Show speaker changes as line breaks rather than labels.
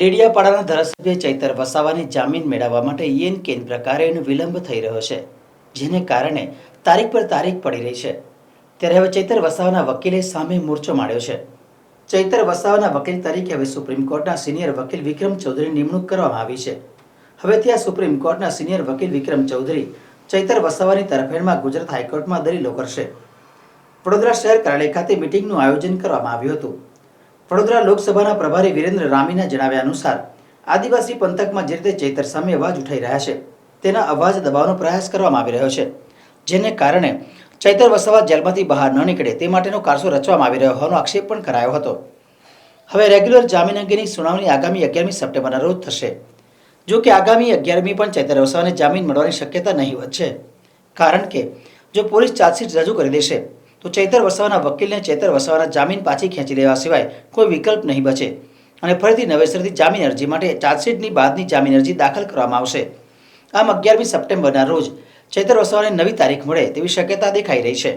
ડેડિયાપાડાના ધારાસભ્ય ચૈતર વસાવાની જામીન મેળવવા માટે યેન કેન પ્રકારેનો વિલંબ થઈ રહ્યો છે, જેને કારણે તારીખ પર તારીખ પડી રહી છે. ત્યારે હવે ચૈતર વસાવાના વકીલે સામે મોરચો માંડ્યો છે. ચૈતર વસાવાના વકીલ તરીકે હવે સુપ્રીમ કોર્ટના સિનિયર વકીલ વિક્રમ ચૌધરીની નિમણૂક કરવામાં આવી છે. હવે ત્યાં સુપ્રીમ કોર્ટના સિનિયર વકીલ વિક્રમ ચૌધરી ચૈતર વસાવાની તરફેણમાં ગુજરાત હાઈકોર્ટમાં દલીલો કરશે. વડોદરા શહેર કાર્યાલય ખાતે મિટિંગનું આયોજન કરવામાં આવ્યું હતું. વડોદરા લોકસભાના પ્રભારી વિરેન્દ્ર રામીના જણાવ્યા અનુસાર, આદિવાસી પંથકમાં જે રીતે ચૈતર સામે અવાજ ઉઠાઈ રહ્યા છે, તેના અવાજ દબાવવાનો પ્રયાસ કરવામાં આવી રહ્યો છે, જેને કારણે ચૈતર વસાવા જેલમાંથી બહાર ન નીકળે તે માટેનો કારસો રચવામાં આવી રહ્યો હોવાનો આક્ષેપ પણ કરાયો હતો. હવે રેગ્યુલર જામીન અંગેની સુનાવણી આગામી અગિયારમી સપ્ટેમ્બરના રોજ થશે. જો કે આગામી અગિયારમી પણ ચૈતર વસાવાને જામીન મળવાની શક્યતા નહીવત છે કારણ કે જો પોલીસ ચાર્જશીટ રજૂ કરી દેશે તો ચૈતર વસાવાના વકીલને ચૈતર વસાવાના જામીન પાછી ખેંચી દેવા સિવાય કોઈ વિકલ્પ નહીં બચે. અને ફરીથી નવેસરથી જામીન અરજી માટે ચાર્જશીટની બાદની જામીન અરજી દાખલ કરવામાં આવશે. આમ અગિયારમી સપ્ટેમ્બરના રોજ ચૈતર વસાવાને નવી તારીખ મળે તેવી શક્યતા દેખાઈ રહી છે.